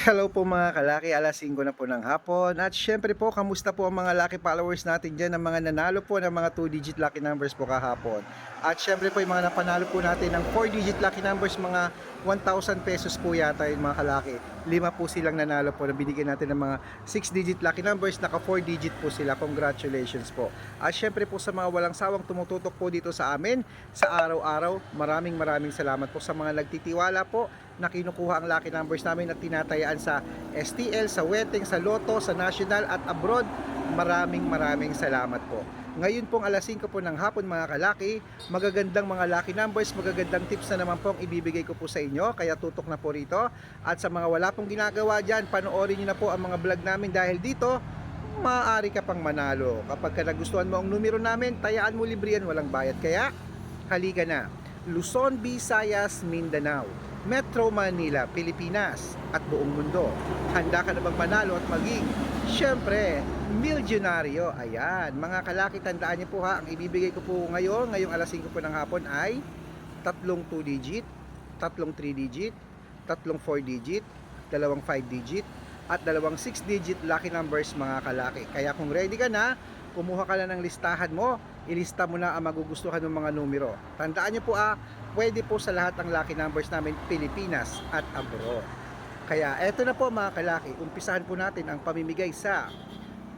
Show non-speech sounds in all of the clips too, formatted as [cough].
[laughs] Hello po mga kalaki, alas 5 na po ng hapon. At syempre po, kamusta po ang mga lucky followers natin dyan, ang mga nanalo po ng mga 2-digit lucky numbers po kahapon. At syempre po, yung mga napanalo po natin ng 4-digit lucky numbers, mga 1,000 pesos po yata yung mga kalaki. Lima po silang nanalo po na binigyan natin ng mga 6-digit lucky numbers, naka 4-digit po sila. Congratulations po. At syempre po sa mga walang sawang tumututok po dito sa amin, sa araw-araw, maraming maraming salamat po sa mga nagtitiwala po na kinukuha ang lucky numbers namin at tinatayaan sa STL, sa Weteng, sa Lotto, sa National at abroad. Maraming maraming salamat po. Ngayon pong alas 5 po ng hapon mga kalaki, magagandang mga lucky numbers, magagandang tips na naman po ang ibibigay ko po sa inyo, kaya tutok na po rito. At sa mga wala pong ginagawa dyan, panoorin nyo na po ang mga vlog namin dahil dito, maaari ka pang manalo. Kapag ka nagustuhan mo ang numero namin, tayaan mo libre yan, walang bayad. Kaya, halika na. Luzon, Visayas, Mindanao, Metro Manila, Pilipinas, at buong mundo. Handa ka na bang manalo at maging, syempre, milyonaryo? Ayan, mga kalaki, tandaan niyo po ha, ang ibibigay ko po ngayon, ngayong alas 5 po ng hapon ay tatlong 2 digit, tatlong 3 digit, tatlong 4 digit, dalawang 5 digit, at dalawang 6 digit lucky numbers mga kalaki. Kaya kung ready ka na, kumuha ka na ng listahan mo, ilista mo na ang magugustuhan ng mga numero. Tandaan niyo po ah, pwede po sa lahat ng lucky numbers namin Pilipinas at abroad. Kaya eto na po mga kalaki, umpisahan po natin ang pamimigay sa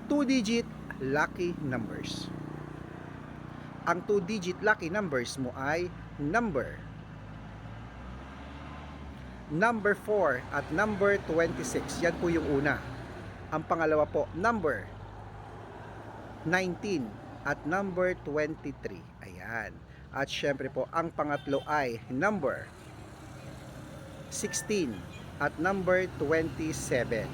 2-digit lucky numbers. Ang 2-digit lucky numbers mo ay number number 4 at number 26. Yan po yung una. Ang pangalawa po, number 19 at number 23. Ayan. At syempre po, ang pangatlo ay number 16 at number 27.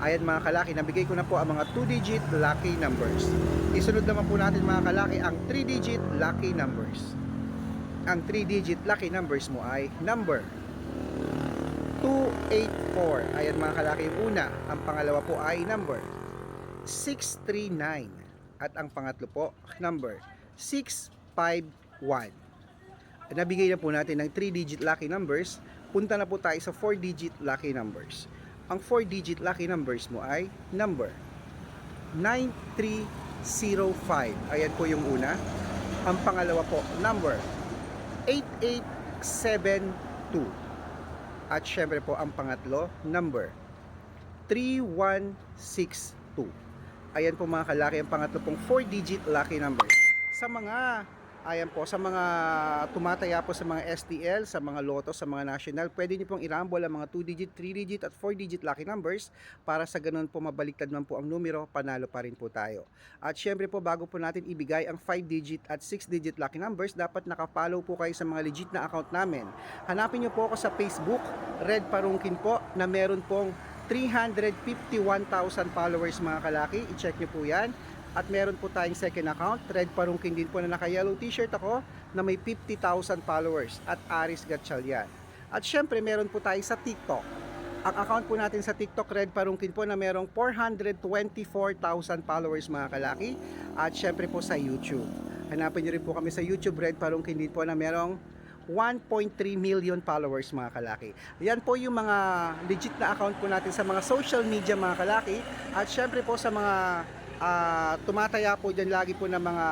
Ayan mga kalaki, nabigay ko na po ang mga 2-digit lucky numbers. Isunod naman po natin mga kalaki ang 3-digit lucky numbers. Ang 3-digit lucky numbers mo ay number 284. Ayan mga kalaki yung una. Ang pangalawa po ay number 639. At ang pangatlo po, number 651. Nabigay na po natin ng 3-digit lucky numbers. Punta na po tayo sa 4-digit lucky numbers. Ang 4-digit lucky numbers mo ay number 9305. Ayan po yung una. Ang pangalawa po, number 8872. At syempre po ang pangatlo, number 3162. Ayan po mga kalaki ang pangatlo pong 4-digit lucky numbers. Sa mga Ayan po, sa mga tumataya po sa mga STL, sa mga loto, sa mga national, pwede niyo pong irambol ang mga 2-digit, 3-digit at 4-digit lucky numbers para sa ganun po mabaliktad man po ang numero, panalo pa rin po tayo. At syempre po, bago po natin ibigay ang 5-digit at 6-digit lucky numbers, dapat nakapollow po kayo sa mga legit na account namin. Hanapin niyo po ako sa Facebook, Red Parungkin po, na meron pong 351,000 followers mga kalaki. I-check niyo po yan. At meron po tayong second account, Red Parungkin din po na naka-yellow t-shirt ako na may 50,000 followers at Aris Gatchalian. At syempre meron po tayo sa TikTok. Ang account po natin sa TikTok, Red Parungkin po na merong 424,000 followers mga kalaki. At syempre po sa YouTube. Hanapin niyo rin po kami sa YouTube, Red Parungkin din po na merong 1.3 million followers mga kalaki. Yan po yung mga legit na account po natin sa mga social media mga kalaki. At syempre po sa mga ah, tumataya po dyan lagi po ng mga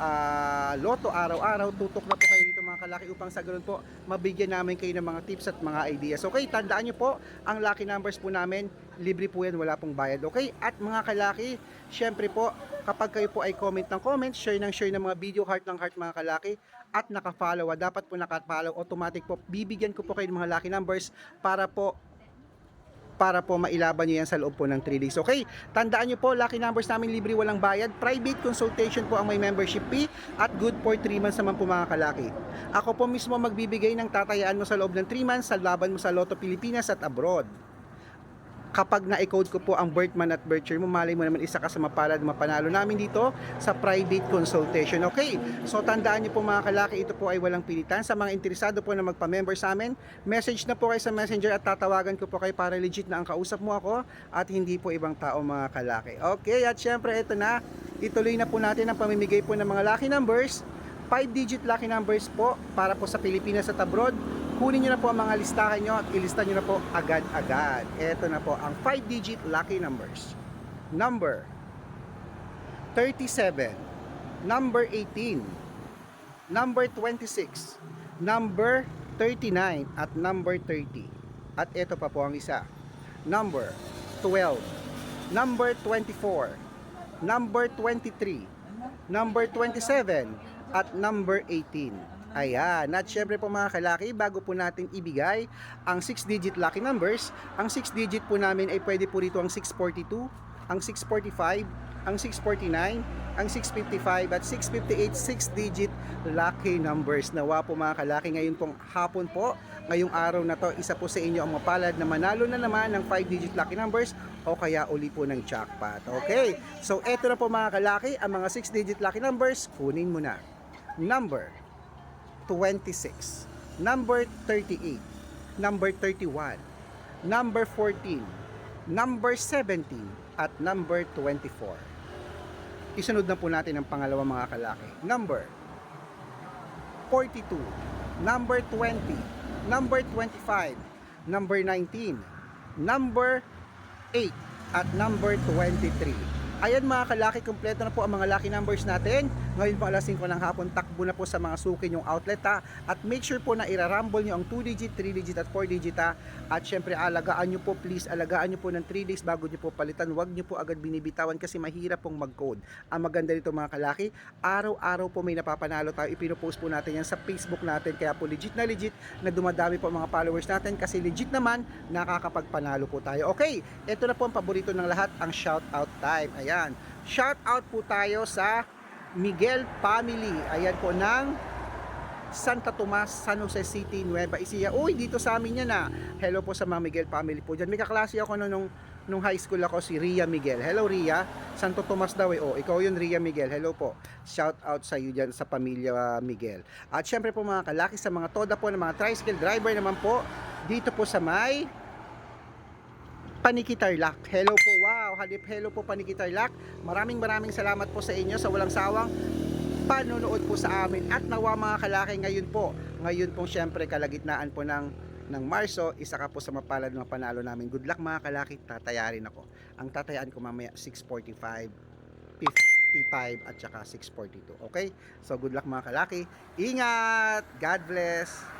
ah, loto araw-araw. Tutok na po kayo dito mga kalaki upang sa ganun po mabigyan namin kayo ng mga tips at mga ideas. Okay, tandaan nyo po ang lucky numbers po namin. Libre po yan, wala pong bayad. Okay, at mga kalaki, syempre po kapag kayo po ay comment ng comment, share ng share ng mga video, heart ng heart mga kalaki, at naka-follow, dapat po naka-follow, automatic po, bibigyan ko po kayo ng mga lucky numbers para po para po mailaban nyo yan sa loob po ng 3 days. Okay, tandaan nyo po, lucky numbers namin libre walang bayad. Private consultation po ang may membership fee at good for 3 months naman po mga kalaki. Ako po mismo magbibigay ng tatayaan mo sa loob ng 3 months sa laban mo sa Lotto Pilipinas at abroad kapag na-code ko po ang birth month at birth year mo, malay mo naman isa ka sa mapalad mapanalo namin dito sa private consultation. Okay, so tandaan niyo po mga kalaki, ito po ay walang pilitan. Sa mga interesado po na magpa-member sa amin, message na po kayo sa messenger at tatawagan ko po kayo para legit na ang kausap mo ako at hindi po ibang tao mga kalaki. Okay, at syempre ito na, ituloy na po natin ang pamimigay po ng mga lucky numbers 5-digit lucky numbers po para po sa Pilipinas at abroad. Kunin nyo na po ang mga listahan nyo at ilista nyo na po agad-agad. Ito na po ang 5-digit lucky numbers. Number 37, number 18, number 26, number 39, at number 30. At ito pa po ang isa. Number 12, number 24, number 23, number 27, at number 18. Ayan. At syempre po mga kalaki, bago po natin ibigay ang 6-digit lucky numbers, ang 6-digit po namin ay pwede po rito ang 642, ang 645, ang 649, ang 655 at 658 6-digit lucky numbers. Nawa po mga kalaki ngayon pong hapon po, ngayong araw na to, isa po sa inyo ang mapalad na manalo na naman ng 5-digit lucky numbers o kaya uli po ng jackpot. Okay, so eto na po mga kalaki, ang mga 6-digit lucky numbers, kunin mo na. Number 26, number 38, number 31, number 14, number 17, at number 24. Isunod na po natin ang pangalawa mga kalaki. Number 42, number 20, number 25, number 19, number 8, at number 23. Ayan mga kalaki, kompleto na po ang mga lucky numbers natin. Ngayon po alas 5 ng hapon, takbo na po sa mga suki yung outlet ha. At make sure po na irarumble nyo ang 2 digit, 3 digit at 4 digit ha. At syempre alagaan nyo po please, alagaan nyo po ng 3 days bago nyo po palitan. Huwag nyo po agad binibitawan kasi mahirap pong mag-code. Ang maganda nito mga kalaki, araw-araw po may napapanalo tayo. Ipinopost po natin yan sa Facebook natin. Kaya po legit na legit na dumadami po mga followers natin kasi legit naman nakakapagpanalo po tayo. Okay, ito na po ang paborito ng lahat, ang shout out time. Ayan, shout out po tayo sa Miguel Family. Ayan po ng Santa Tomas, San Jose City, Nueva Ecija. Uy, dito sa amin yan na. Hello po sa mga Miguel family po dyan. May kaklase ako no, nung, nung high school ako, si Ria Miguel. Hello Ria, Santo Tomas daw eh. Oh, ikaw yun Ria Miguel. Hello po. Shout out sa iyo dyan sa pamilya uh, Miguel. At syempre po mga kalaki sa mga toda po ng mga tricycle driver naman po, dito po sa may Panikitarlak. Hello po, wow, halip hello po Panikitarlak. Maraming maraming salamat po sa inyo sa walang sawang panonood po sa amin at nawa mga kalaki ngayon po. Ngayon pong syempre kalagitnaan po ng ng Marso, isa ka po sa mapalad ng panalo namin. Good luck mga kalaki, tatayarin ako. Ang tatayaan ko mamaya 645, 55 at saka 642. Okay? So good luck mga kalaki. Ingat! God bless!